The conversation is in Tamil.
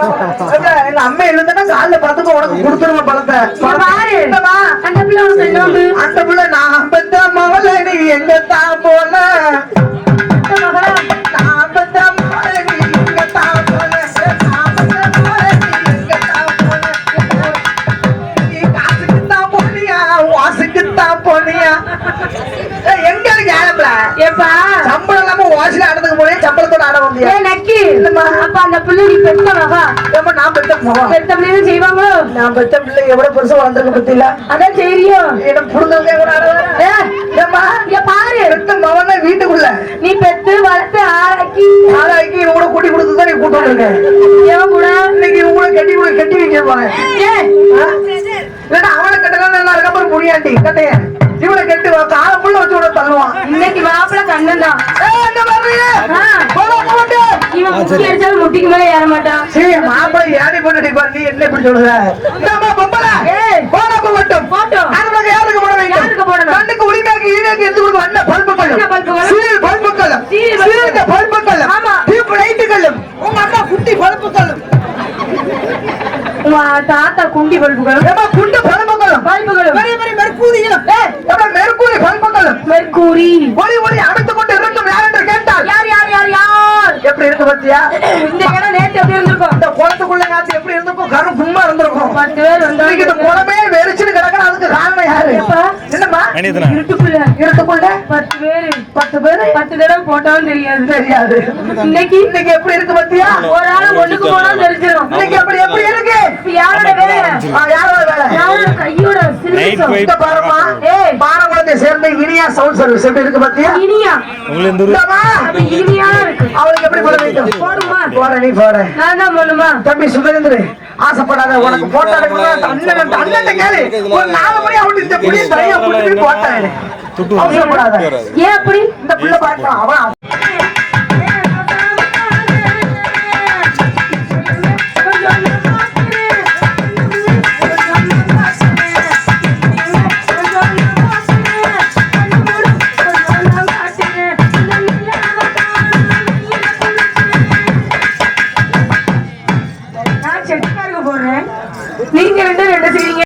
அம்மா காலைல பழத்துக்கு உனக்கு கொடுத்துருவேன் பழத்தை அந்த பிள்ளை அந்த பிள்ளை நான் பெத்த மகள நீ எங்க தான் நான் பெத்த மகள நீ தான் போனியா? எங்க இருக்கு ஆரம்பல ஏப்பா. சம்பளம் இல்லாம வாசில சம்பளத்தோட ஆட ஏ நக்கி. அப்ப அந்த பிள்ளை நீ பெத்த மகா? நான் பெத்த மகன் பெத்த பிள்ளைன்னு செய்வாங்களோ? நான் பெத்த பிள்ளை எவ்வளவு பெருசா வளர்ந்துருக்க பத்தியில? அதான் தெரியும். இடம் புடுங்கவே கூட ஆடவா? ஏ, பாரு. பெத்த மகன் வீட்டுக்குள்ள. நீ பெத்து வளர்த்து ஆளாக்கி. ஆளாக்கி இவன் கூட கூட்டி கொடுத்து தான் நீ கூட்டு வந்திருக்க? கூட. இன்னைக்கு இவன் கூட கட்டி கூட கட்டி வைக்க போறேன் ஏ, இல்லன்னா அவனை கட்டலாம் நல்லா இருக்க அப்புறம் முடியாண்டி கட்டைய. இவனை கட்டு கால புள்ள வச்சு கூட தள்ளுவான். இன்னைக்கு மாப்பிள்ள கண்ணன் தான் முட்டிக்கு மேல ஏற மாட்டான் சரி மாப்பிள்ளை ஏடி போட்டு பாரு நீ என்ன இப்படி சொல்லுற இந்தாம்மா, பொம்பளை. ஏய். போடா, போகட்டும். போட்டும். அதுக்கு யாருக்கு போட வேண்டும்? யாருக்கு போடணும்? கண்ணுக்கு உரிமையாக்கி ஈரேக்கு எடுத்து கொடுக்கும் அண்ணன் பல்புக்களும். சீரியல் பல்புக்களும். சீரியல். ஆமா. டியூப் லைட்டுகளும். உங்க அண்ணா குட்டி பல்புக்களும். தாத்தா குண்டி பல்புகளும் குண்டு. பல்புகளும் மெர்க்கூரி. மெர்க்கூரி ஒளி ஒளி அடைத்துக் கொண்டு இருக்கும் யார் என்று கேட்டால் யார் யார் யார் யார் எப்படி இருக்கு பத்தியா? இந்த இடம் நேத்து எப்படி இருந்திருக்கும்? இந்த குளத்துக்குள்ள காத்து எப்படி இருந்திருக்கும்? கரும் கும்மா இருந்திருக்கும். பத்து பேர் இந்த குளமே வெறிச்சுன்னு கிடக்குற அதுக்கு காரணம் யாரு? என்னம்மா? இருட்டுக்குள்ள. இருட்டுக்குள்ள? பத்து பேரு. பத்து பேரு? பத்து தடவை போட்டாலும் தெரியாது. தெரியாது. இன்னைக்கு? இன்னைக்கு எப்படி இருக்கு பத்தியா? ஒரு ஆள் ஒண்ணுக்கு போனாலும் தெரிஞ்சிடும் இன்னைக்கு எப்படி எப்படி இருக்கு? யாரோட வேலை? யாரோட வேலை? யாரோட கையோட சிறுமிசம்? இந்த பாருமா சேர்ந்த இனியா சவுண்ட் சர்வீஸ் எப்படி இருக்கு பத்தியா? இனியா. அவளுக்கு எப்படி போட வேண்டும் போடுமா? போட நீ போடணுமா? தம்பி சுமேந்திரு ஆசைப்படாத உனக்கு போட்டா அண்ணன் அண்ணன் கேளு. ஒரு நாலு மணி அவனுக்கு இந்த புளிய தனியா கொண்டு போய் போட்டான் அவசரப்படாத. ஏன் அப்படி? இந்த புள்ள அவன் ਨਹੀਂ ਜਿਹੜੇ